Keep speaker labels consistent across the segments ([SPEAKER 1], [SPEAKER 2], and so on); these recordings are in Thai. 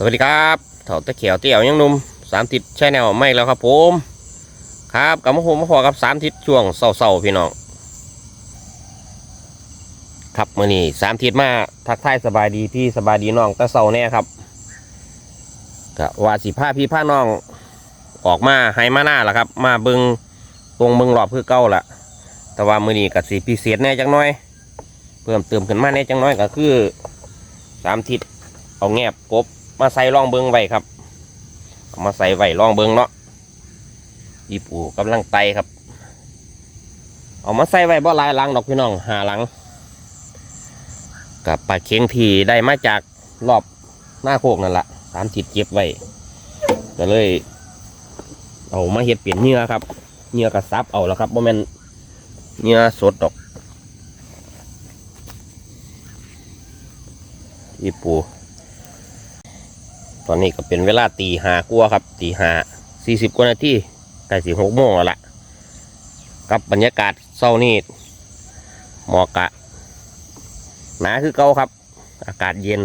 [SPEAKER 1] สวัสดีครับเถาตะเขียวเตี่ยวยังนุ่มสามทิศใช่แนวไม่แล้วครับผม ครับกับมาผมมาพอกับสามทิศช่วงเศร้าๆพี่น้องครับมื่อนี้สามทิศมาทักทายสบายดีพี่สบายดีน้องแต่เศร้าแน่ครับกะว่าสิผ้าพี่ผ้าน้องออกมาให้มาหน้าละครับ มาเบิงตรงเบิงรอบเพื่อเก้าละแต่ว่ามื่อนี้กับสีพิเศษแน่จังน้อย เพิ่มเติมขึ้นมาแน่จังน้อยก็คือสามทิศเอาแงบกบ มาใส่ร่องเบิงไว้ครับเอามาใส่ไว้ร่องเบิงเนาะอีปูกำลังไตครับ เอามาใส่ไว้บ่หลายลังดอกพี่น้องหาหลัง กับปลาเค็งที่ได้มาจากรอบหน้าโคกนั่นแหละสามจิตเก็บไว้ก็เลย เอามาเห็ดเปลี่ยนเนื้อครับเนื้อกระซับเอาแล้วครับบ่แม่นเนื้อสดดอกอีปู ตอนนี้ก็เป็นเวลาตีหากลัวครับ ตีหาสี่สิบกว่านาทีใกล้สี่หกโมงแล้วล่ะ กับบรรยากาศเศร้านี่หมอกะหนาคือเก่าครับ อากาศเย็น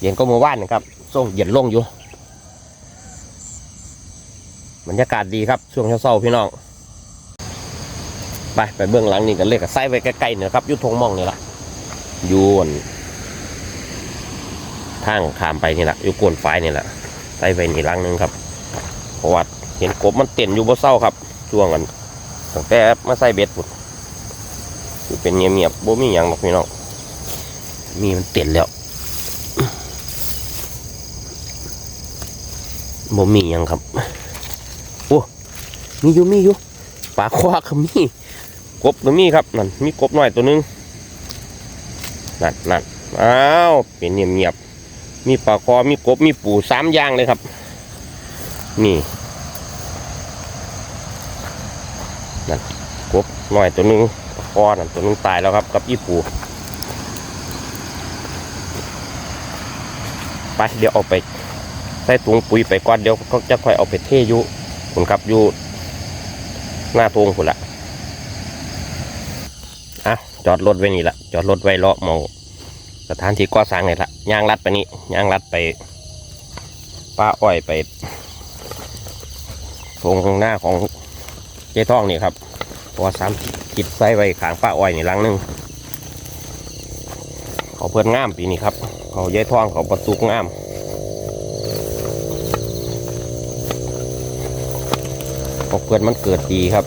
[SPEAKER 1] เย็นก็เมื่อวานนะครับส่งเย็นลงอยู่บรรยากาศดีครับ ช่วงเช้าๆพี่น้อง ไปไปเบื้องหลังนี่กันเลยกับไส้ไว้ใกล้ๆเนี่ยครับยุทงมองเนี่ยละยวน ทางขามไปนี่แหละอยู่โกนไฟนี่แหละใส่ไปนี่ลังนึงครับเพราะว่าเห็นกบมันเต้นอยู่บนเศร้าครับช่วงกันตั้งแต่มาใส่เบ็ดปุ๊บอยู่เป็นเงียบๆบ่มีหยังหรอกพี่น้องมีมันเต้นแล้วบ่มีหยังครับโอ้มีอยู่มีอยู่ปลาควาก็มีกบก็มีครับนั่นมีกบหน่อยตัวนึงนั่นนั่นอ้าวเป็นเงียบๆ มีปลาคอมีกบมีปูสามอย่างเลยครับ นี่นั่นกบหน้อยตัวนึงปลาคอนั่นตัวนึงตายแล้วครับ กับยี่ปูไปเดี๋ยวเอาไปใส่ถุงปุ๋ยไปก่อนเดี๋ยวเขาจะค่อยเอาไปเทยุคุณครับอยู่หน้าทงคุณละอะจอดรถไว้นี่ละจอดรถไว้เลาะมอง สถานที่ก่อสร้างนี่ละยางรัดไปนี่ยางรัดไปป้าอ้อยไปตรงหน้าของเจ๊ท้องนี่ครับพราะว่าสามจิตใส่ไว้ขางป้าอ้อยนี่ลังหนึงเขาเพื่อนง่ามปีนี้ครับเขาเย้ท้องเขาประตุกงามเขาเพื่อนมันเกิดดีครับ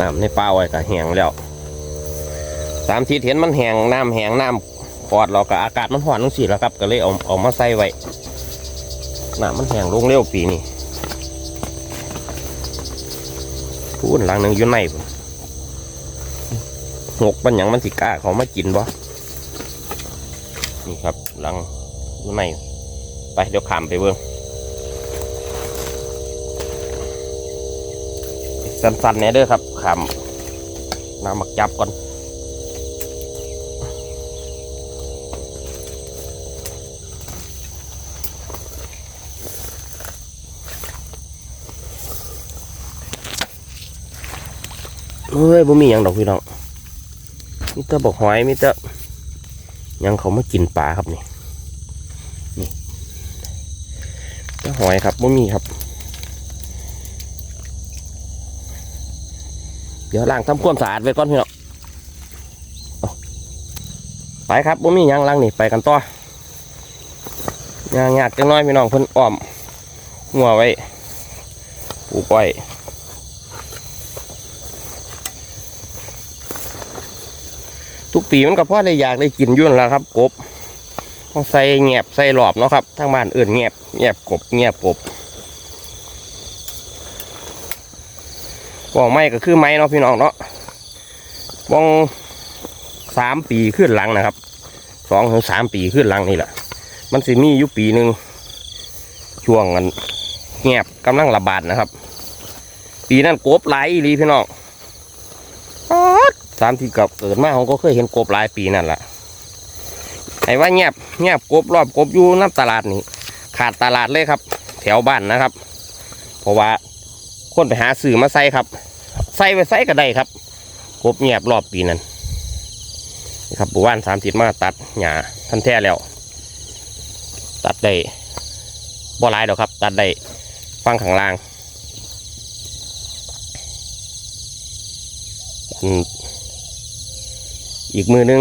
[SPEAKER 1] น้ำในป้าอ้อยก็แห้งแล้ว สามทีเห็นมันแหงน้ำแหงน้ำปอดเราก็อากาศมันร้อนทั้งสี่แล้วครับก็เลยเอาเอามาใส่ไว้น้ำมันแหงลงเร็วปีนี้พูดหลังหนึ่งอยู่ในหกปัญญังมันสิกล้าเขามากินบ่นี่ครับหลังอยู่ในไปเดี๋ยวขามไปเบิ้งสั้นๆเนี่ยเด้อครับขามน้ำมักจับก่อน เฮ้ยบ่มีหยังดอกพี่น้องมีแต่บอกหอยมีแต่ยังเขามากินปลาครับนี่นี่แต่หอยครับบ่มีครับ เดี๋ยวล้างทำความสะอาดไว้ก่อนพี่น้องไปครับบ่มีหยังล้างนี่ไปกันต่อยางหยากจังน้อยพี่น้องเพิ่นอ้อมหัวไว้ปลูกไว้ ทุกปีมันก็พอได้อยากได้กินยุ่นแล้วครับกบต้องใส่แงบใส่หลอบเนาะครับทางบ้านอื่นแงบแงบกบแงบกบว่องไม้ก็คือไม้เนาะพี่น้องเนาะว่องสามปีขึ้นหลังนะครับสองถึงสามปีขึ้นหลังนี่แหละมันสิมีอยู่ปีหนึ่งช่วงกันแงบกำลังระบาดนะครับ ปีนั้นกบไหลายอีพี่น้อง สามที่กับเกิดมาผมก็เคยเห็นกบหลายปีนั่นแหละไอ้ว่าเงียบเงียบกบรอบกบอยู่น้ำตลาดนี่ขาดตลาดเลยครับ แถวบ้านนะครับ เพราะว่าคนไปหาสื่อมาใส่ครับ ใส่ไปใส่ก็ได้ครับกบเงียบรอบปีนั้นนะครับบุว่านสามสิบมาตัดหญ้าทันแท้แล้ว ตัดได้บ่หลายดอกครับ ตัดได้ฟังข้างล่าง อีกมือหนึง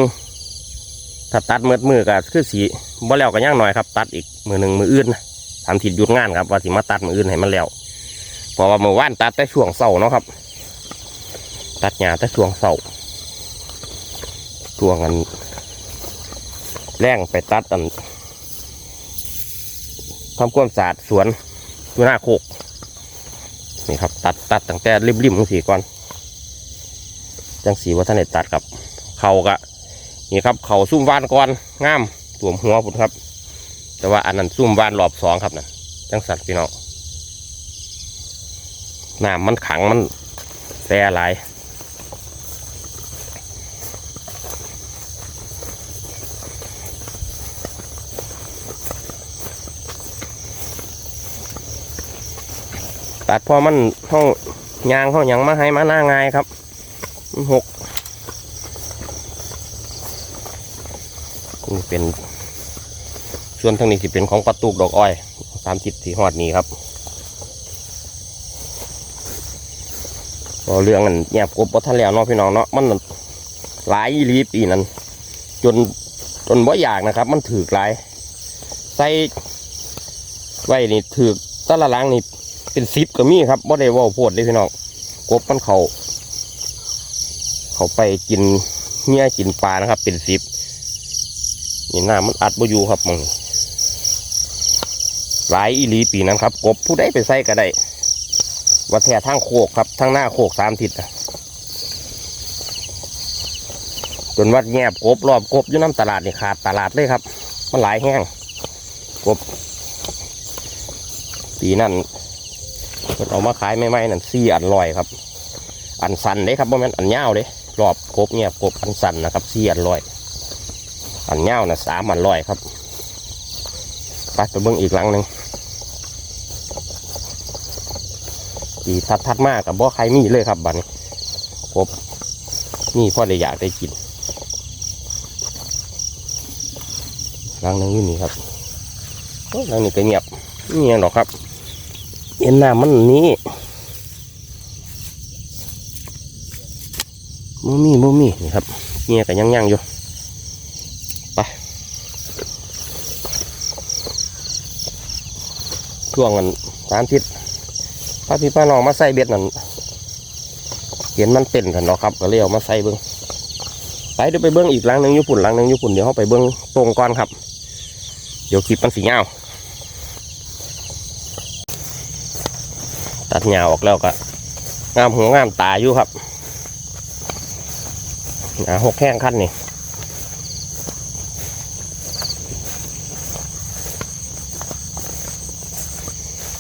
[SPEAKER 1] ถ้าตัดมืดมือก็คือสีบ่แล้วก็ย่างหน่อยครับ ตัดอีกมือหนึ่งมืออื่นนะทำทิศหยุดงานครับว่าสิมาตัดมืออื่นให้มันแล้วเพราะว่าเมื่อวานตัดแต่ช่วงเสาเนาะครับ ตัดหญ้าแต่ช่วงเสาช่วงกันแรงไปตัดอันทำความสะอาดสวนอยู่หน้าโคกนี่ครับ ตัดตัดตั้งแต่ริมๆจังสีก่อนจังสีว่าท่านได้ตัดครับ เขากะนี่ครับเขาซุ่มวานก่อนงามตัวมหัวพุ่นครับ แต่ว่าอันนั้นซุ่มวานรอบสองครับนั่นจังสัตว์พี่น้องน้ำมันขังมันแซ่หลายตัดพอมันห้องยางห้องยังมาให้มาหน้าง่ายครับหก นี่เป็น ส่วนทางนี้ที่เป็นของประตูกดอกอ้อยสามจิตสีหอดนี้ครับเรื่องอันแยบกบวัฒนแล้วเนาะพี่น้องเนาะมันหลายอีหลีปีนั้น จนจนบ่อยากนะครับ มันถือหลาย ใส่ไว้นี่ถือตะละหลังนี่เป็นซิปก็มีครับบ่ได้ว่าโพดเลยพี่น้องกบมันเขาเขาไปกินเหี้ยกินปลานะครับ เป็นซิป นี่หน้ำมันอัดบ่อยู่ครับมึงหลายอีหลีปีนั้นครับ กบผู้ใดไปใส่ก็ได้ว่าแท้ทางโคกครับทางหน้าโคกสามทิศจนวัดแงบกบรอบกบอยู่น้ำตลาดนี่ขาดตลาดเลยครับ มันหลายแห้งกบ ปีนั้นเพิ่นเอามาขายไม่ไม่นั่นสี่อันลอยครับ อันสันเด้ครับบ่แม่นอันยาวเด้รอบกบเงียบกบอันสันนะครับสี่อันลอย อันเงาวนะสามอันร้อยครับไปไปเบิ้งอีกหลังหนึ่งปีทัดทัดๆมากกับบ่ใครมีเลยครับบัดนี้ครบนี่พ่อได้อยากได้กินหลังหนึงอยู่นี่ครับหลังนี้ก็เงียบนี่ยังดอกครับเห็นหน้ามันนี้มูมี่มูมี่นี่ครับเงียกันยังยังๆอยู่ ช่วงกันสามทิศพระพี่ป้าน้องมาใส่เบ็ดนั่นเห็นมันเป็นกันเนาะครับ ก็เลยเอามาใส่เบิ้งไปเดี๋ยวไปเบิ้งอีกหลังหนึ่งญี่ปุ่นหลังหนึ่งญี่ปุ่นเดี๋ยวเขาไปเบิ้งตรงก่อนครับ เดี๋ยวคลิปมันสีเงาตัดเงาออกแล้วก็งามหัวงามตาอยู่ครับหาหกแข้งขั้นนี่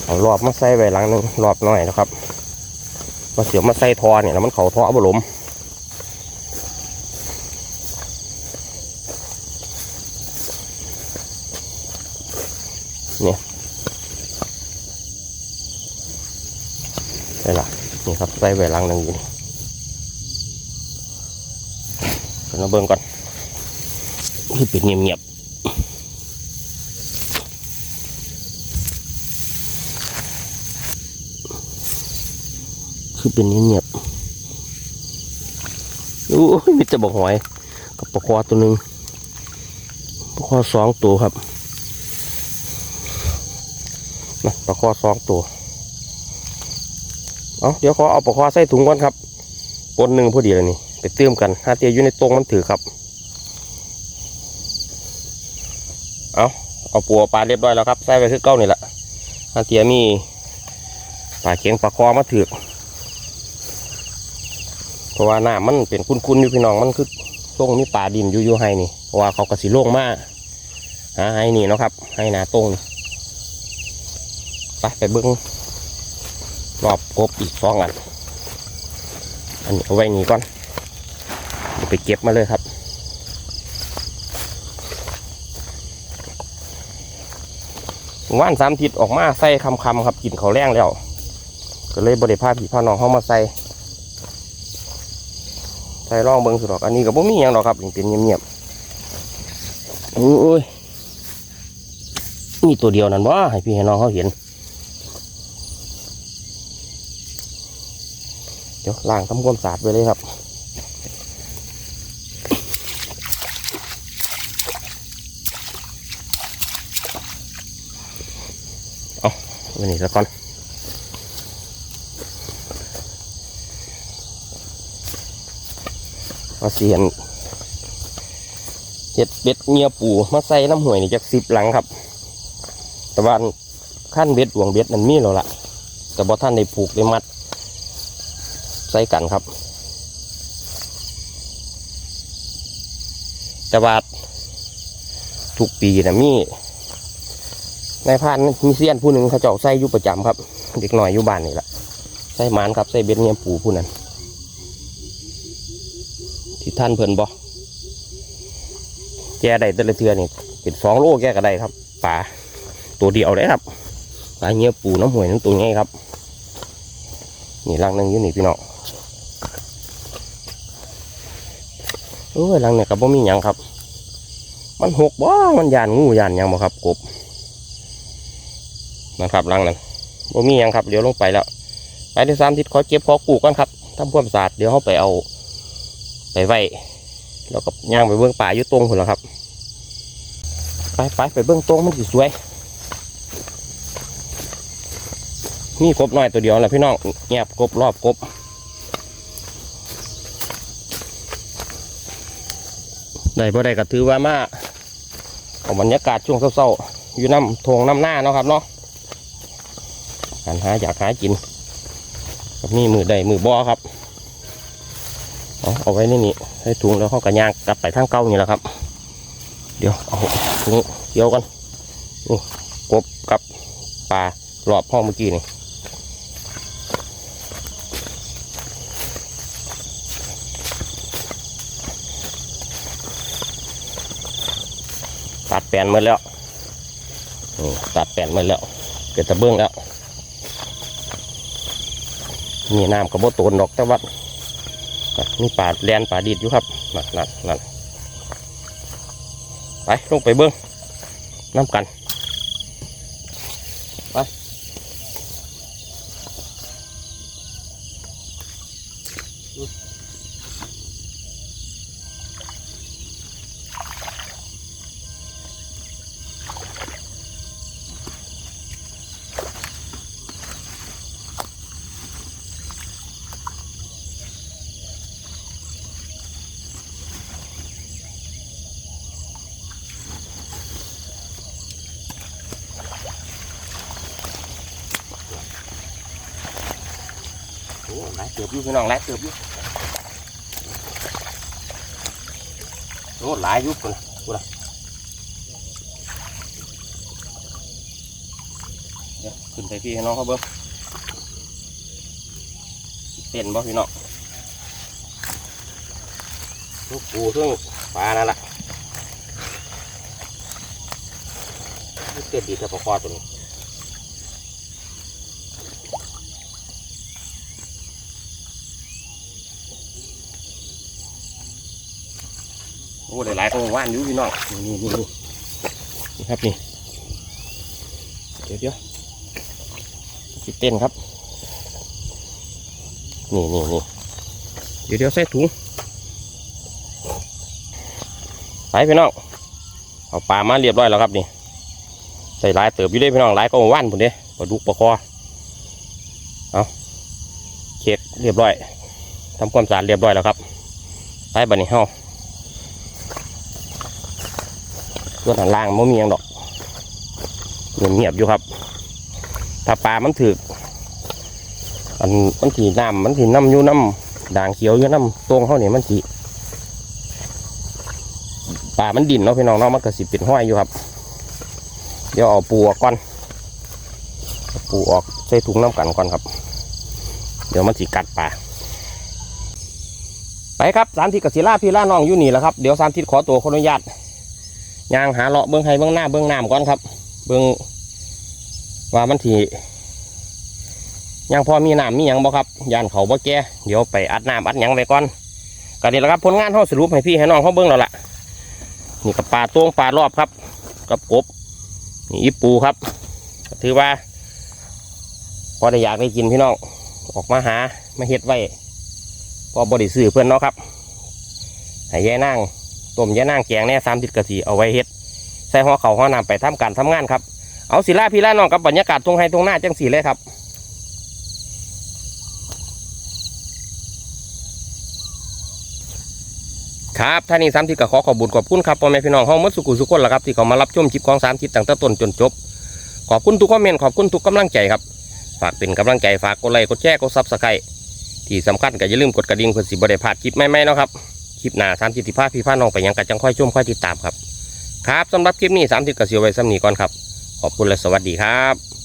[SPEAKER 1] เอา รอบมาใส่ไว้หลังหนึงรอบน้อยนะครับมาเสียวมาใส่ทอเนี่ยแล้วมันเข่าทอบหลมเนี่ยใช่ละนี่ครับใส่ไว้หลังหนึ่งอยู่นี่เดี๋ยวเราเบิ่งก่อนคือเป็นเงียบๆ คือเป็นเงียบโอ้ยมีแต่บอกหอย กับปลาคอตัวหนึ่งปลาคอสองตัวครับนะปลาคอสองตัว เอาเดี๋ยวขอเอาปลาคอใส่ถุงก่อนครับปนหนึ่งพอดีเลยนี่ ไปเติมกันถ้าเตียอยู่ในตรงมันถือครับ เอาเอาปัวปลาเรียบร้อยแล้วครับ ใส่ไปคือเก้านี่แหละถ้าเตียมีปลาเข็งปลาคอมาถือ เพราะว่าน้ำมันเป็นคุ้นๆอยู่พี่น้องมันคือตรงมีป่าดินอยู่อยู่ให้นี่เพราะว่าเขากระสีโล่งมากหาให้นี่เนาะครับ ให้นาตรงไปไปเบิ้งรอบกบอีกสองอันอันนี้เอาไว้นี่ก่อนไปเก็บมาเลยครับว่านสามทิศออกมาใส่คำๆครับกินเขาแรงแล้ว ก็เลยบริพาพี่พ่อน้องเข้ามาใส่ ส่ร่องเบิ้งสุดอกอันนี้ก็บ่มีหยังดอกครับเป็นเงียบๆโอ้ยมีตัวเดียวนั่นบ่ให้พี่ให้น้องเขาเห็น เดี๋ยวล้างทำความสะอาดไปเลยครับเอาวันนี้ซะก่อน มาเสียนเห็ดเบ็ดเงียปูมาใส่น้ำห่วยนี่จากสิบหลังครับ แต่ว่าขั้นเบ็ดหวงเบ็ดมันมีแล้วล่ะแต่บ่ท่านได้ผูกได้มัด ใส่กันครับแต่ว่าทุกปีนะมีนายพานมีเซียนผู้หนึ่งเขาเจ้าใส่อยู่ประจำครับ เด็กหน่อยอยู่บ้านนี่แหละใส่มานครับใส่เบ็ดเงียปูผู้นั้น ที่ท่านเพิ่นบอแกได้แต่ละเทือนี่เป็นสองโลแกก็ได้ครับป่าตัวเดียวเลยครับปลาเงี้ยปูน้ำหวยนั่นตัวไงครับ นี่รังนึงอยู่นี่พี่น้องโอ้ยรังเนี่ยกับบ่มีหยังครับ มันหกบ่มันยานงูยานยังบ่ครับกบนะครับรังนั้นบ่มีหยังครับเดี๋ยวลงไปแล้ว ไปที่สามทิศขอเก็บขอกูก่อนครับทำความสะอาดเดี๋ยวเขาไปเอา ไปไว้แล้วก็ย่างไปเบื้องป่าอยู่ตรงคนละครับ ไปไปไปเบื้องตรงมันสิสวยมีกบน้อยตัวเดียวแหละพี่น้องเงียบกบรอบกบได้พอได้ก็ถือว่ามาเอาบรรยากาศช่วงเศร้าๆอยู่น้ำทงน้ำหน้าเนาะครับเนาะการหาอยากหากินกับนี่มือใดมือบ่อครับ เอาเอาไว้ในนี้ให้ถุงแล้วเขากระยางกลับไปทางเก่านี่แหละครับ เดี๋ยวเอาถุงเกี่ยวกันนี่กบกับปลารอบห้องเมื่อกี้นี่ตัดแปลนหมาแล้วตัดแปลนหมาแล้ว เกิดตะเบื้องแล้วนี่น้ำกระโบตนดอกตะวัด มีป่าแลนป่าดีดอยู่ครับนั่นนั่นนั่นไปลงไปเบิ้งน้ำกัน ไป โอ้หลายเติบอยู่พี่น้องหลายเติบอยู่โอ้หลายอยู่คนกูละเดี๋ยวขึ้นไปพี่ให้น้องเขาเบิ้งเต้นบ่พี่น้องลูกปูเพิ่งปลานั่นแหละเต้นดีแต่ปลาคอตัวนี้ โอ้หลายกองว่านอยู่พี่น้องนี่นี่นี่นี่ครับนี่เดี๋ยวเดี๋ยวสิเต้นครับนี่นี่นี่เดี๋ยวเดี๋ยวใส่ถุงไปพี่น้องเอาปลามาเรียบร้อยแล้วครับนี่ใส่หลายเติบอยู่เด้พี่น้องหลายกองว่านผมเด้ปลาดุกปลาคอเอาเช็ดเรียบร้อยทำความสะอาดเรียบร้อยแล้วครับไปบันนี้เฮา ตัวถันล่างมันมีหยังดอกเงียบๆอยู่ครับ ถ้าปลามันถืออันมันถีน้ำมันถีน้ำอยู่น้ำด่างเขียวอยู่น้ำตรงเขาเนี่ยมันถีปลามันดินเนาะพี่น้องเนาะมันก็สิเป็นห้อยอยู่ครับ เดี๋ยวเอาปูออกก่อนปูออกใส่ถุงน้ำกันก่อนครับ เดี๋ยวมันสิกัดปลาไปครับสามทิศกสิล่าพี่ล่าน้องอยู่นี่แหละครับเดี๋ยวสามทิศขอตัวขออนุญาต ยางหาเลาะเบื้องให้เบื้องหน้าเบื้องน้ำก่อนครับ เบื้องว่ามันทียังพอมีน้ำมียังบ่ครับยานเขาบ่แก่เดี๋ยวไปอัดน้ำอัดยังไปก่อนก็นี่แหละครับผลงานเขาสรุปให้พี่ให้น้องเขาเบื้องแล้วล่ะนี่กับปลาตวงปลารอบครับ กับกบนี่อีปูครับถือว่าพอได้อยากได้กินพี่น้องออกมาหามาเฮ็ดไว้พอบริสื่อเพื่อนเนาะครับให้ยายนั่ง ต้มยานั่งแกงเนี่ยสามทิศกะสีเอาไว้เฮ็ดใส่หัวเขาหัวน้ำไปทำการทำงานครับเอาศิลาพี่ละน้องกับบรรยากาศตรงให้ตรงหน้าจังสีเลยครับครับท่านี้สามทิศก็ขอขอบคุญขอบคุณครับพ่อแม่พี่น้องห้องมัดสุกุสุคนละครับที่เขามารับชมคลิปของสามทิศตั้งแต่ต้นจนจบ ขอบคุณทุกคอมเมนต์ขอบคุณทุกกำลังใจครับ ฝากเป็นกำลังใจฝากกดไลค์กดแชร์กดซับสไครต์ที่สำคัญก็อย่าลืมกดกระดิ่งเพื่อสิบได้พลาดคลิปใหม่ๆนะครับ คลิปหน้าสามสิบที่พาพี่พาน้องไปยังกัจังค่อยชุ่มค่อยติดตามครับ ครับสำหรับคลิปนี้สามสิบก็เสียวไว้สำนีก่อนครับ ขอบคุณและสวัสดีครับ